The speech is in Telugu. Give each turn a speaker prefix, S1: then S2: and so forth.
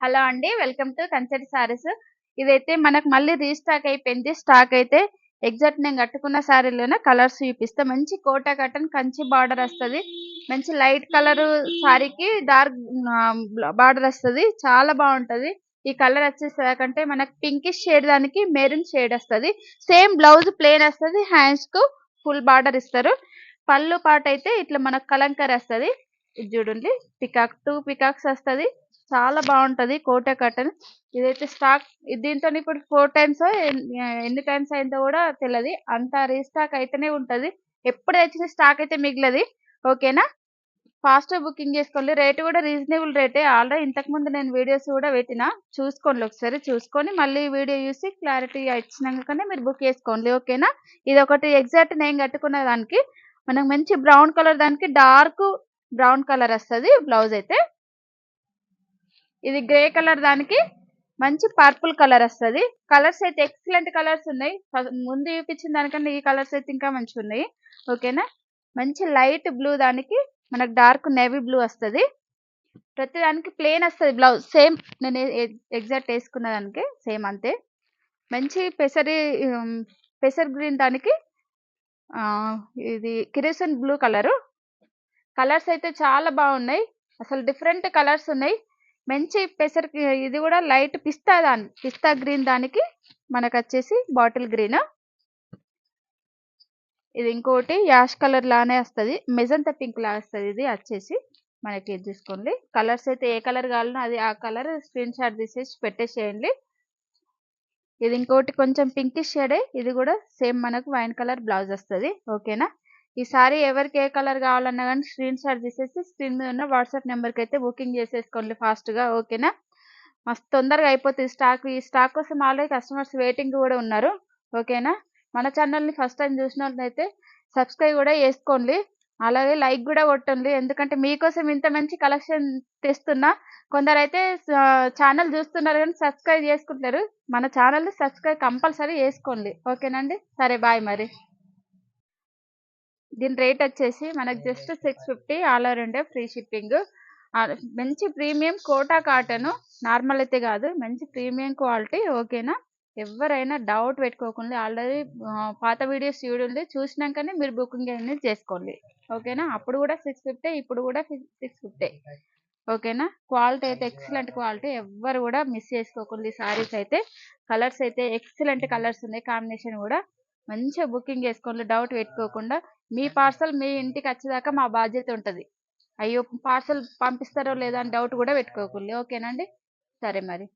S1: హలో అండి వెల్కమ్ టు కంచెరి సారీస్. ఇదైతే మనకు మళ్ళీ రీస్టాక్ అయిపోయింది. స్టాక్ అయితే ఎగ్జాక్ట్ నేను కట్టుకున్న శారీలోనే కలర్స్ చూపిస్తా. మంచి కోటా కటన్ కంచి బార్డర్ వస్తది. మంచి లైట్ కలర్ శారీకి డార్క్ బార్డర్ వస్తది. చాలా బాగుంటది. ఈ కలర్ వచ్చేసరికంటే మనకి పింకిష్ షేడ్ దానికి మెరూన్ షేడ్ వస్తది. సేమ్ బ్లౌజ్ ప్లేన్ వస్తది. హ్యాండ్స్కు ఫుల్ బార్డర్ ఇస్తారు. పళ్ళు పాట అయితే ఇట్లా మనకు కలంకర్ వస్తది. ఇది చూడండి. పికాక్ టూ పికాక్స్ వస్తది. చాలా బాగుంటది కోట కటన్ ఇదైతే స్టాక్ దీంతో ఇప్పుడు ఫోర్ టైమ్స్ ఎన్ని టైమ్స్ అయిందో కూడా తెలియదు అంత రీస్టాక్ అయితేనే ఉంటది. ఎప్పుడు వచ్చిన స్టాక్ అయితే మిగిలది. ఓకేనా ఫాస్ట్ బుకింగ్ చేసుకోండి. రేట్ కూడా రీజనబుల్ రేటే ఆల్రెడీ ఇంతకు ముందు నేను వీడియోస్ కూడా పెట్టిన. చూసుకోండి ఒకసారి చూసుకొని మళ్ళీ వీడియో చూసి క్లారిటీ ఇచ్చినాకనే మీరు బుక్ చేసుకోండి. ఓకేనా ఇది ఒకటి ఎగ్జాక్ట్ నేను కట్టుకున్న దానికి మనకు మంచి బ్రౌన్ కలర్ దానికి డార్క్ బ్రౌన్ కలర్ వస్తుంది బ్లౌజ్ అయితే. ఇది గ్రే కలర్ దానికి మంచి పర్పుల్ కలర్ వస్తుంది. కలర్స్ అయితే ఎక్సలెంట్ కలర్స్ ఉన్నాయి. ముందు చూపించిన దానికన్నా ఈ కలర్స్ అయితే ఇంకా మంచిగా ఉన్నాయి. ఓకేనా మంచి లైట్ బ్లూ దానికి మనకు డార్క్ నేవీ బ్లూ వస్తుంది. ప్రతి దానికి ప్లేన్ వస్తుంది బ్లౌజ్ సేమ్ నేను ఎగ్జాక్ట్ వేసుకున్న దానికి సేమ్ అంతే. మంచి పెసరి పెసర్ గ్రీన్ దానికి ఇది కిరోసిన్ బ్లూ కలరు కలర్స్ అయితే చాలా బాగున్నాయి. అసలు డిఫరెంట్ కలర్స్ ఉన్నాయి. మంచి పెసర్ ఇది కూడా లైట్ పిస్తా దాని పిస్తా గ్రీన్ దానికి మనకు వచ్చేసి బాటిల్ గ్రీన్. ఇది ఇంకోటి యాష్ కలర్ లానే వస్తుంది. మెజంతా పింక్ లా వస్తుంది ఇది వచ్చేసి మనకి ఇది చూసుకోండి. కలర్స్ అయితే ఏ కలర్ కావాలనో అది ఆ కలర్ స్క్రీన్ షాట్ తీసేసి పెట్టేసేయండి. ఇది ఇంకోటి కొంచెం పింకిష్ షేడే. ఇది కూడా సేమ్ మనకు వైన్ కలర్ బ్లౌజ్ వస్తుంది. ఓకేనా? ఈ సారీ ఎవరికి ఏ కలర్ కావాలన్నా కానీ స్క్రీన్ షాట్ తీసేసి స్క్రీన్ మీద ఉన్న వాట్సాప్ నెంబర్కి అయితే బుకింగ్ చేసేసుకోండి ఫాస్ట్గా గా ఓకేనా మస్తు తొందరగా అయిపోతుంది స్టాక్ ఈ స్టాక్ కోసం ఆల్రెడీ కస్టమర్స్ వెయిటింగ్ కూడా ఉన్నారు ఓకేనా మన ఛానల్ని ఫస్ట్ టైం చూసినట్లయితే సబ్స్క్రైబ్ కూడా చేసుకోండి అలాగే లైక్ కూడా కొట్టండి ఎందుకంటే మీకోసం ఇంత మంచి కలెక్షన్ తెస్తున్నా కొందరు అయితే ఛానల్ చూస్తున్నారు కానీ సబ్స్క్రైబ్ చేసుకుంటారు మన ఛానల్ని సబ్స్క్రైబ్ కంపల్సరీ చేసుకోండి ఓకేనండి సరే బాయ్ మరి. దీని రేట్ వచ్చేసి మనకు just six fifty all over India free shipping మంచి ప్రీమియం కోటా కాటన్ నార్మల్ అయితే కాదు మంచి ప్రీమియం క్వాలిటీ ఓకేనా ఎవరైనా డౌట్ పెట్టుకోకుండా ఆల్రెడీ పాత వీడియోస్ చూడండి చూసినాకనే మీరు బుకింగ్ అనేది చేసుకోండి. ఓకేనా అప్పుడు కూడా సిక్స్ ఫిఫ్టీ ఇప్పుడు కూడా సిక్స్ ఫిఫ్టీ ఓకేనా క్వాలిటీ అయితే ఎక్సలెంట్ క్వాలిటీ ఎవ్వరు కూడా మిస్ చేసుకోకండి సారీస్ అయితే కలర్స్ అయితే ఎక్సలెంట్ కలర్స్ ఉన్నాయి కాంబినేషన్ కూడా. మంచిగా బుకింగ్ చేసుకోండి డౌట్ పెట్టుకోకుండా మీ పార్సల్ మీ ఇంటికి వచ్చేదాకా మా బాధ్యత ఉంటుంది. అయ్యో పార్సల్ పంపిస్తారో లేదా అని డౌట్ కూడా పెట్టుకోకండి ఓకేనండి సరే మరి.